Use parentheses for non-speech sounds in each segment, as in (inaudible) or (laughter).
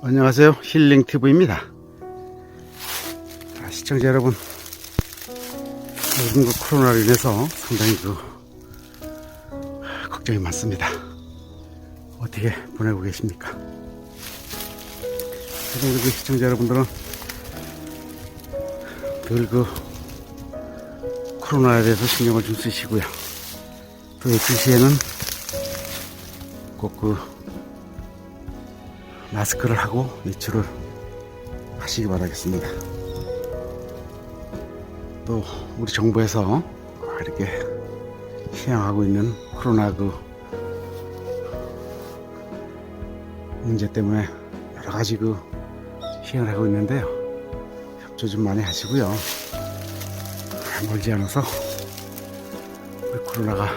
안녕하세요. 힐링TV입니다. 자, 시청자 여러분. 요즘 그 코로나로 인해서 상당히 그 걱정이 많습니다. 어떻게 보내고 계십니까? 우리 그 시청자 여러분들은 늘 그 코로나에 대해서 신경을 좀 쓰시고요. 또 12시에는 꼭그 마스크를 하고 외출을 하시기 바라겠습니다. 또 우리 정부에서 이렇게 시행하고 있는 코로나 그 문제 때문에 여러 가지 그 시행을 하고 있는데요. 협조 좀 많이 하시고요. 멀지 않아서 코로나가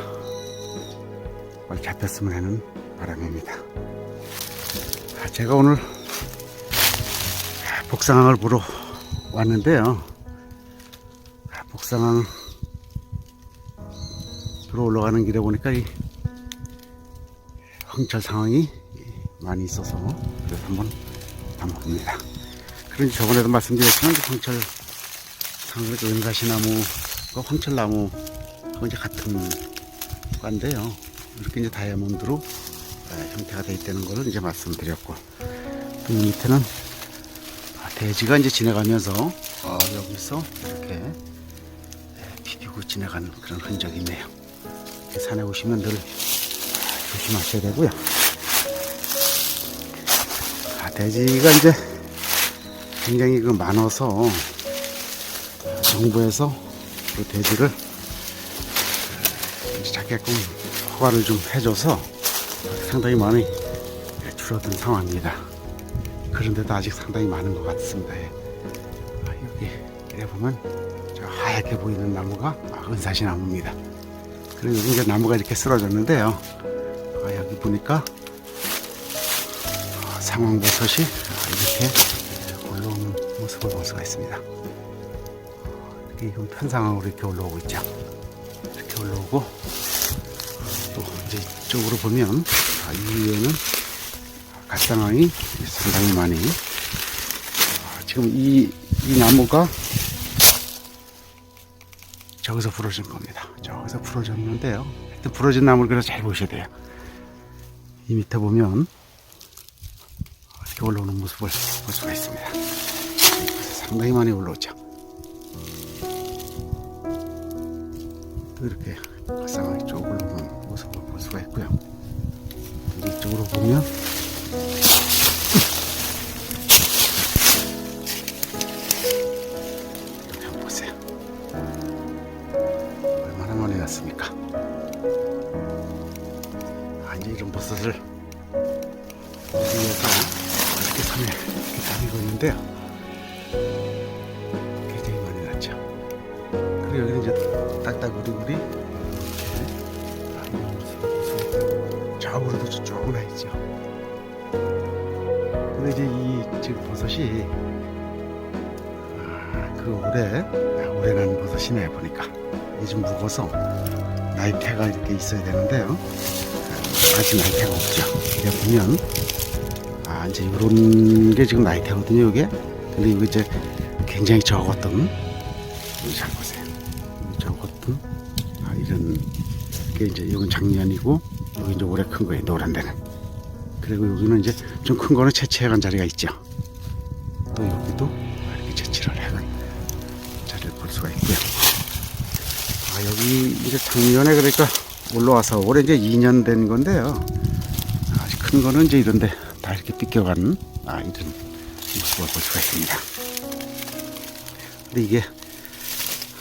빨리 잡혔으면 하는 바람입니다. 아, 제가 오늘 복상항을 보러 왔는데요. 아, 복상항 들어 올라가는 길에 보니까 이 황철 상황이 많이 있어서 그래서 한번 담아봅니다. 그런지 저번에도 말씀드렸지만 그 황철 상을 그 은가시나무가 황철나무하고 이제 같은 과인데요. 이렇게 이제 다이아몬드로 네, 형태가 되어 있다는 것을 이제 말씀드렸고 그 밑에는 아, 돼지가 이제 지나가면서 어, 여기서 이렇게 네, 비비고 지나간 그런 흔적이 있네요. 산에 오시면 늘 아, 조심하셔야 되고요. 아, 돼지가 이제 굉장히 그 많아서 아, 정부에서 그 돼지를 잡게끔 허가를 좀 해줘서 상당히 많이 줄어든 상황입니다. 그런데도 아직 상당히 많은 것 같습니다. 예. 아, 여기 이래 보면 저 하얗게 보이는 나무가 아, 은사시 나무입니다. 그리고 이제 나무가 이렇게 쓰러졌는데요. 아, 여기 보니까 아, 상황버섯이 아, 이렇게 올라오는 모습을 볼 수가 있습니다. 이렇게 이건 큰 상황으로 이렇게 올라오고 있죠. 이렇게 올라오고 또 이쪽으로 보면 아, 이 위에는 갓상황이 상당히 많이 아, 지금 이, 이 나무가 저기서 부러진 겁니다. 저기서 부러졌는데요. 하여튼 부러진 나무를 그래서 잘 보셔야 돼요. 이 밑에 보면 이렇게 올라오는 모습을 볼 수가 있습니다. 상당히 많이 올라오죠. 또 이렇게 갓상황이 쭉 올라오는 모습을 볼 수가 있고요. 이쪽으로 보면 여기 한번 보세요. 얼마나 많이 났습니까? 아, 이제 이런 버섯을 위에서 이렇게 산에 이렇게 다니고 있는데요. 굉장히 많이 났죠. 그리고 여기는 이제 딱딱 우리우리 있고 좌우로도 쭉나 있죠. 근데 이제 이 지금 버섯이 아, 그 올해 아, 올해 난 버섯이네 보니까 좀 무거워서 나이테가 이렇게 있어야 되는데요. 아, 아직 나이테가 없죠. 이게 보면 아 이제 이런 게 지금 나이테거든요. 이게 근데 이거 이제 굉장히 적었던 잘 보세요. 이거 적었던 아, 이런 게 이제 이건 작년이고 여기 이제 올해 큰 거예요. 노란 데는. 그리고 여기는 이제 좀 큰 거는 채취해간 자리가 있죠. 또 여기도 이렇게 채취를 해간 자리를 볼 수가 있고요. 아, 여기 이제 작년에 그러니까 올라와서 올해 이제 2년 된 건데요. 아주 큰 거는 이제 이런데 다 이렇게 삐껴간 아, 이런 모습을 볼 수가 있습니다. 근데 이게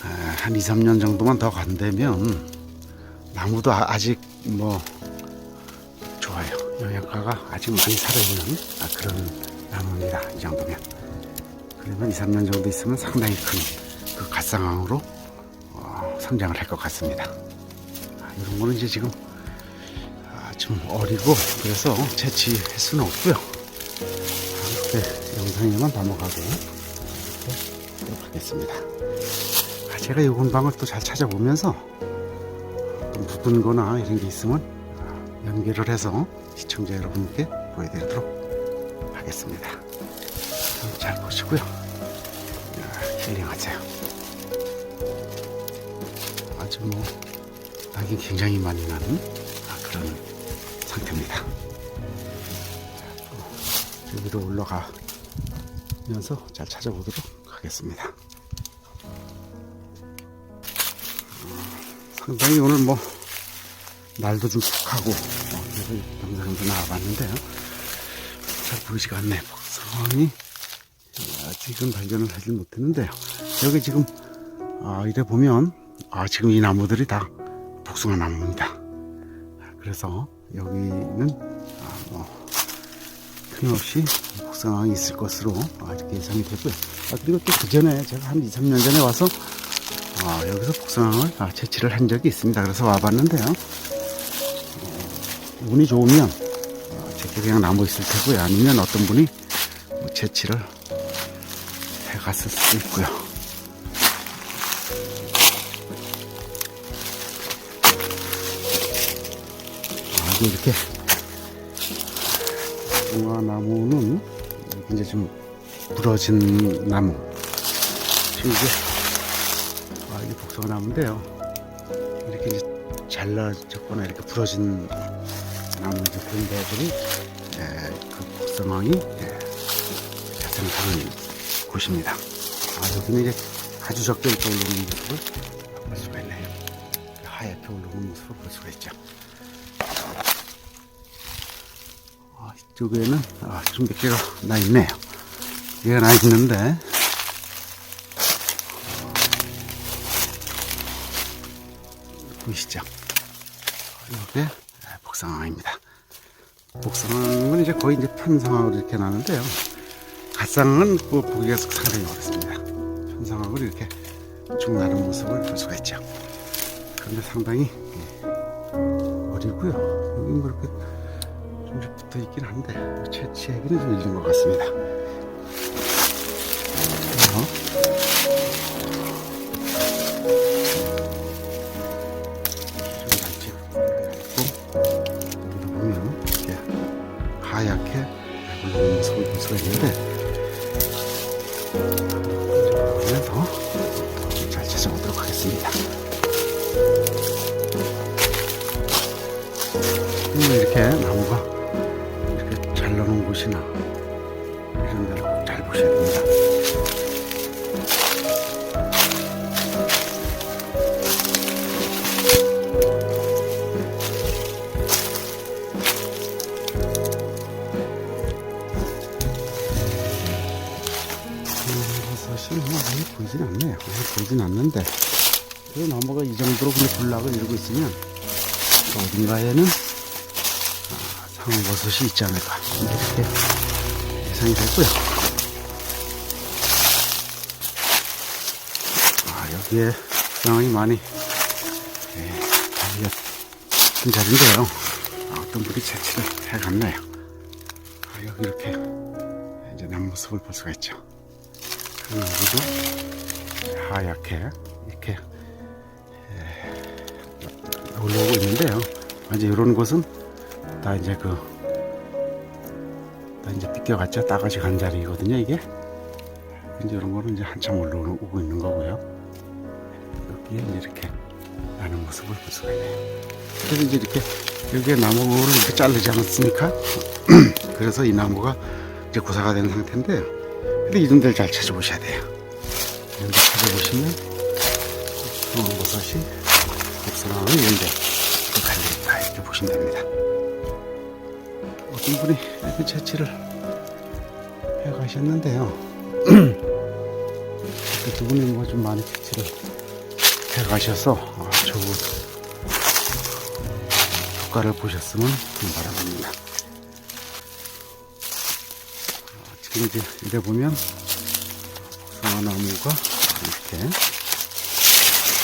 아, 한 2, 3년 정도만 더 간다면 나무도 아- 아직 뭐 좋아요. 영양가가 아직 많이 살아있는 아, 그런 나무입니다. 이 정도면. 그러면 2, 3년 정도 있으면 상당히 큰 그 갓상황으로 어, 성장을 할 것 같습니다. 아, 이런 거는 이제 지금 아, 좀 어리고 그래서 채취할 수는 없고요. 아, 이렇게 영상에만 담아가고 이렇게 하겠습니다. 아, 제가 이 근방을 또 잘 찾아보면서 또 묵은 거나 이런 게 있으면 아, 연결을 해서 시청자 여러분께 보여드리도록 하겠습니다. 음, 잘 보시고요. 아, 힐링하세요. 아주 뭐 낙이 굉장히 많이 나는 아, 그런 상태입니다. 또 여기로 올라가면서 잘 찾아보도록 하겠습니다. 상당히 오늘 뭐 날도 좀 푹하고 어, 그래서 영상도 나와봤는데요 잘 보이지가 않네 복성이 아직은 발견을 하지 못했는데요 여기 지금 아, 이래 보면 아 지금 이 나무들이 다 복숭아 나무입니다 그래서 여기는 아, 뭐 틀림없이 복숭아가 있을 것으로 아, 이렇게 예상이 되고요 아, 그리고 또 그 전에 제가 한 2, 3년 전에 와서 아, 여기서 복숭아를 아, 채취를 한 적이 있습니다. 그래서 와봤는데요. 어, 운이 좋으면 어, 제게 그냥 나무 있을 테고요. 아니면 어떤 분이 뭐 채취를 해갔을 수도 있고요. 아주 이렇게 복숭아 나무는 이렇게 이제 좀 부러진 나무. 지금 이제 아, 이게 복숭아 나무인데요. 이렇게 이제 잘라졌거나 이렇게 부러진 그런 데들이 에, 그 복숭아이 예, 자생하는 곳입니다. 아, 여기는 이제 아주 적게 이렇게 올라오는 모습을 볼 수가 있네요. 하얗게 올라오는 모습을 볼 수가 있죠. 아, 이쪽에는 아, 좀몇 개가 나 있네요. 얘가 나 있는데 보이시죠? 이게 복상황입니다. 복상황은 이제 거의 이제 편상황으로 이렇게 나는데요. 갓상은 그 보기가 상당히 어렵습니다. 편상황으로 이렇게 쭉 나는 모습을 볼 수가 있죠. 그런데 상당히 예, 어리고요. 여기 뭐 이렇게 좀 붙어 있긴 한데 채취하기는 좀 이른 것 같습니다. 잘 나오는 곳이나 이런 데를 꼭 잘 보셔야 됩니다. 뭐 보이진. 많이 보이진 않는데 그 나무가 이 정도로 군락을 이루고 있으면 또 어딘가에는 아, 상어버섯이 있지 않을까 이렇게 예상이 되고요. 아 여기에 상황이 많이 예, 큰 자리인데요. 아, 어떤 분이 채취를 해갔네요. 아, 여기 이렇게 이제 난 모습을 볼 수가 있죠. 그리고 여기도 하얗게 이렇게 에, 올라오고 있는데요. 이제 이런 곳은 다 이제 그, 다 이제 삐껴갔죠. 따가지 간 자리거든요, 이게. 이제 이런 거는 이제 한참 올라오고 있는 거고요. 여기에 이렇게 나는 모습을 볼 수가 있네요. 그래서 이제 이렇게 여기에 나무를 이렇게 자르지 않았습니까? (clears throat) 그래서 이 나무가 이제 고사가 된 상태인데요. 근데 이런 데를 잘 찾아보셔야 돼요. 이런 데 찾아보시면 수원버섯이 복숭아는 이런데 또 달려있다 이렇게 보시면 됩니다. 어떤 분이 이렇게 채취를 해 가셨는데요. (clears throat) 그두 분이 뭐 좀 많이 채취를 해 가셔서 아, 좋은 효과를 보셨으면 바랍니다. 지금 이제 이래 보면 복숭아 나무가 이렇게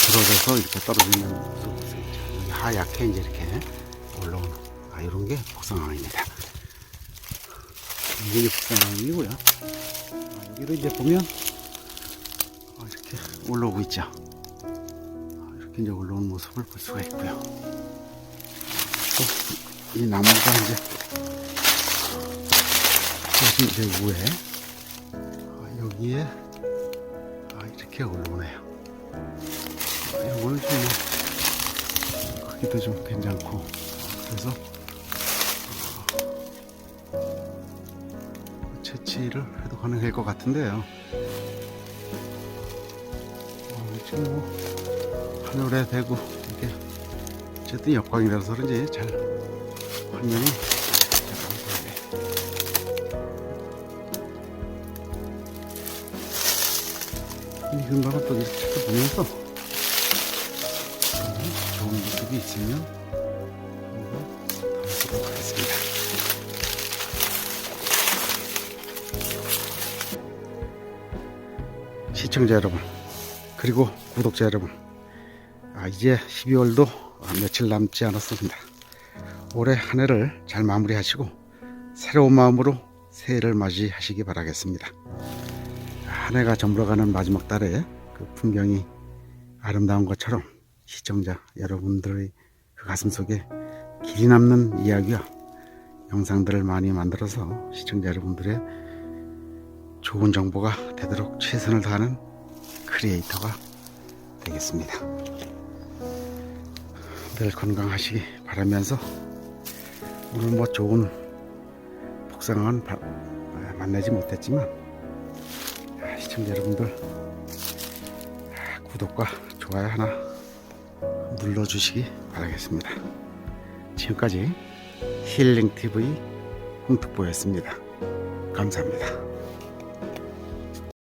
부러져서 이렇게 떨어지는 있죠. 여기 하얗게 이제 이렇게 올라오는 아 이런 게 복숭아입니다. 이게 복숭아이고요. 아, 여기도 이제 보면 아, 이렇게 올라오고 있죠. 아, 이렇게 이제 올라오는 모습을 볼 수가 있고요. 또 이 나무가 이제 여기 제 위에 아, 여기에 아, 이렇게 올라오네요. 아, 이거는 좀 뭐, 크기도 좀 괜찮고 그래서 어, 채취를 해도 가능할 것 같은데요. 어, 지금 뭐 하늘에 대고 이렇게 어쨌든 역광이라서 그런지 잘 화면이. 이 근방을 또 이렇게 자꾸 보면서 음, 좋은 모습이 있으면 한번 담아보도록 하겠습니다. 시청자 여러분 그리고 구독자 여러분 아, 이제 12월도 며칠 남지 않았습니다. 올해 한 해를 잘 마무리하시고 새로운 마음으로 새해를 맞이하시기 바라겠습니다. 한 해가 저물어가는 마지막 달에 그 풍경이 아름다운 것처럼 시청자 여러분들의 그 가슴 속에 길이 남는 이야기와 영상들을 많이 만들어서 시청자 여러분들의 좋은 정보가 되도록 최선을 다하는 크리에이터가 되겠습니다. 늘 건강하시기 바라면서 오늘 뭐 좋은 복상은 바- 아, 만나지 못했지만 아, 시청자 여러분들 아, 구독과 좋아요 하나 눌러주시기 바라겠습니다. 지금까지 힐링TV 홍특보였습니다. 감사합니다.